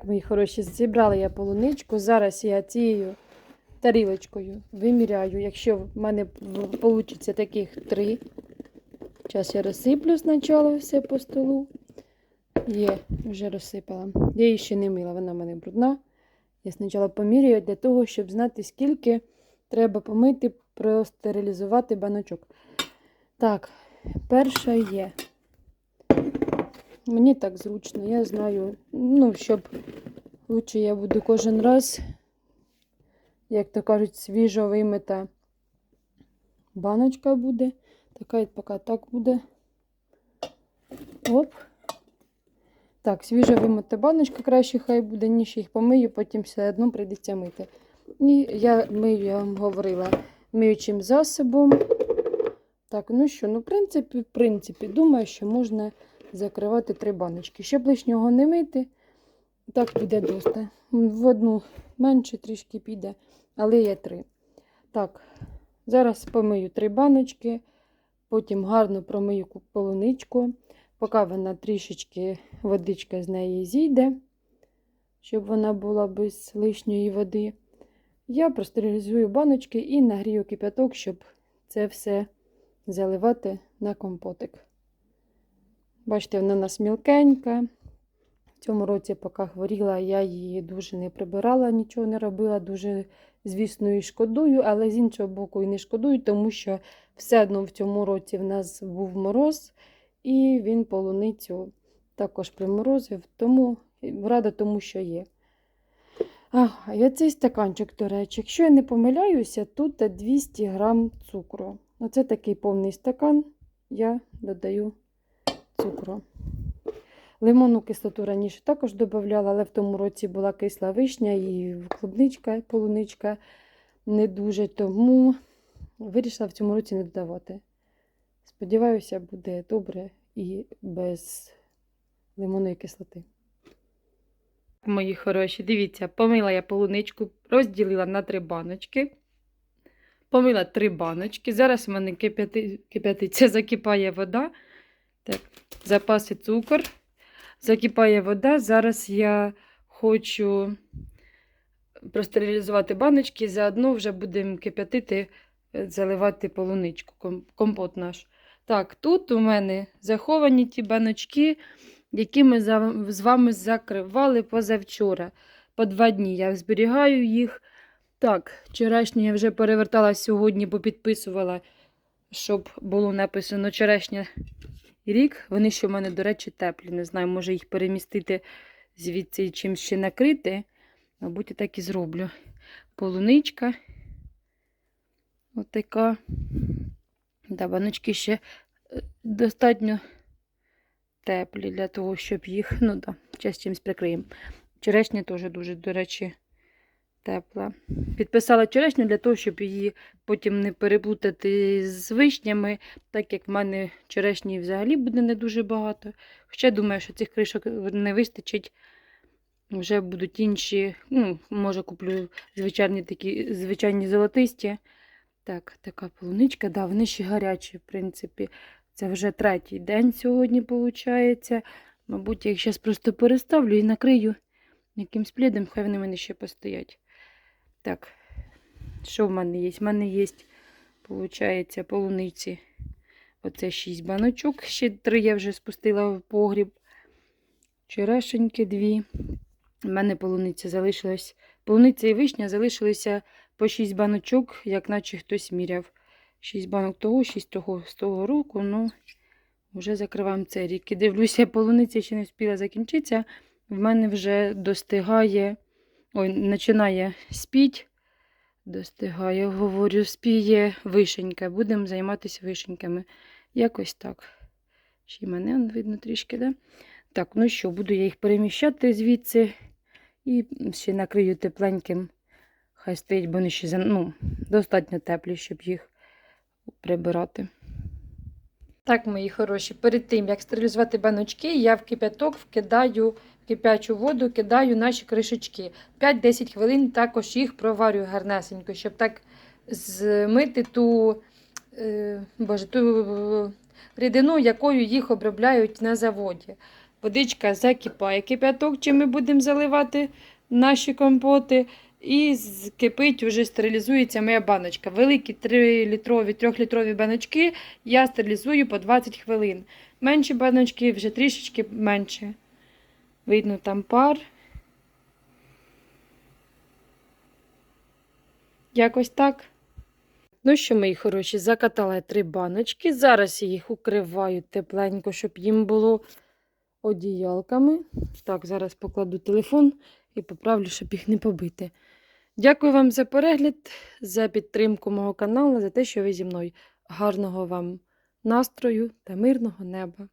Так, мої хороші, зібрала я полуничку. Зараз я цією тарілочкою виміряю, якщо в мене вийде таких три. Зараз я розсиплю спочатку все по столу. Є, вже розсипала. Я її ще не мила, вона в мене брудна. Я спочатку поміряю для того, щоб знати, скільки треба помити, простерилізувати баночок. Так, перша є. Мені так зручно, я знаю, ну, щоб лучше я буду кожен раз, як то кажуть, свіжо вимита баночка буде. Така поки так буде. Оп. Так, свіжо вимита баночка краще хай буде, ніж їх помию, потім все одно прийдеться мити. І я мию, я вам говорила, миючим засобом. Так, ну що, ну, в принципі, в принципі, думаю, що можна закривати три баночки. Щоб лишнього не мити, так піде доста. В одну менше трішки піде, але є три. Так, зараз помию три баночки, потім гарно промию ку- полуничку, поки вона трішечки водичка з неї зійде, щоб вона була без лишньої води. Я простерилізую баночки і нагрію кипяток, щоб це все заливати на компотик. Бачите, вона у нас мілкенька. В цьому році, поки хворіла, я її дуже не прибирала, нічого не робила, дуже, звісно, і шкодую, але з іншого боку і не шкодую, тому що все одно в цьому році в нас був мороз, і він полуницю також приморозив, тому рада тому, що є. Ага, і оцей стаканчик, до речі, якщо я не помиляюся, тут 200 грам цукру. Оце такий повний стакан, я додаю цукру. Лимонну кислоту раніше також додавала, але в тому році була кисла вишня і клубничка, і полуничка не дуже, тому вирішила в цьому році не додавати. Сподіваюся, буде добре і без лимонної кислоти. Мої хороші, дивіться, помила я полуничку, розділила на три баночки. Помила три баночки. Зараз в мене кип'яти, кип'ятиться, закипає вода. Так, запаси цукор. Закипає вода. Зараз я хочу простерилізувати баночки, заодно вже будемо кип'ятити, е, заливати полуничку, компот наш. Так, тут у мене заховані ті баночки, які ми з вами закривали позавчора. По два дні я зберігаю їх. Так, черешню я вже перевертала сьогодні, бо підписувала, щоб було написано черешня рік. Вони ще в мене, до речі, теплі. Не знаю, може їх перемістити звідси і чимось ще накрити. Мабуть, я так і зроблю. Полуничка. Отака. Да, баночки ще е, достатньо теплі для того, щоб їх, ну да, час чимось прикриємо. Черешня теж дуже, до речі, тепла. Підписала черешню для того, щоб її потім не переплутати з вишнями, так як в мене черешні взагалі буде не дуже багато. Хоча думаю, що цих кришок не вистачить. Вже будуть інші. Ну, може, куплю звичайні такі звичайні золотисті. Так, така полуничка, да, вони ще гарячі, в принципі. Це вже третій день сьогодні, виходить. Мабуть, я їх зараз просто переставлю і накрию якимсь плідом, хай вони мене ще постоять. Так, що в мене є? В мене є, виходить, полуниці. Оце 6 баночок. Ще три я вже спустила в погріб. Черешеньки дві. У мене полуниця залишилась. Полуниця і вишня залишилися по 6 баночок, як наче хтось міряв. 6 банок того, 6 того з того року. Ну, вже закриваємо цей рік. І дивлюся, полуниця ще не встигла закінчитися. В мене вже достигає, ой, починає спіть. Достигає, говорю, спіє вишенька. Будемо займатися вишеньками. Якось так. Ще й мене видно трішки, да? Так, ну що, буду я їх переміщати звідси. І ще накрию тепленьким. Хай стоїть, бо вони ще ну, достатньо теплі, щоб їх прибирати. Так, мої хороші, перед тим, як стерилізувати баночки, я в кипяток вкидаю кипячу воду, кидаю наші кришечки. 5-10 хвилин також їх проварюю гарнесенько, щоб так змити ту, е, боже, ту рідину, якою їх обробляють на заводі. водичка закипає. Кип'яток, чим ми будемо заливати наші компоти. І кипить, вже стерилізується моя баночка. Великі 3-літрові, 3-літрові баночки я стерилізую по 20 хвилин. Менші баночки вже трішечки менше. Видно там пар. Якось так. Ну що, мої хороші, закатала я три баночки. Зараз я їх укриваю тепленько, щоб їм було одіялками. Так, зараз покладу телефон і поправлю, щоб їх не побити. Дякую вам за перегляд, за підтримку мого каналу, за те, що ви зі мною. Гарного вам настрою та мирного неба!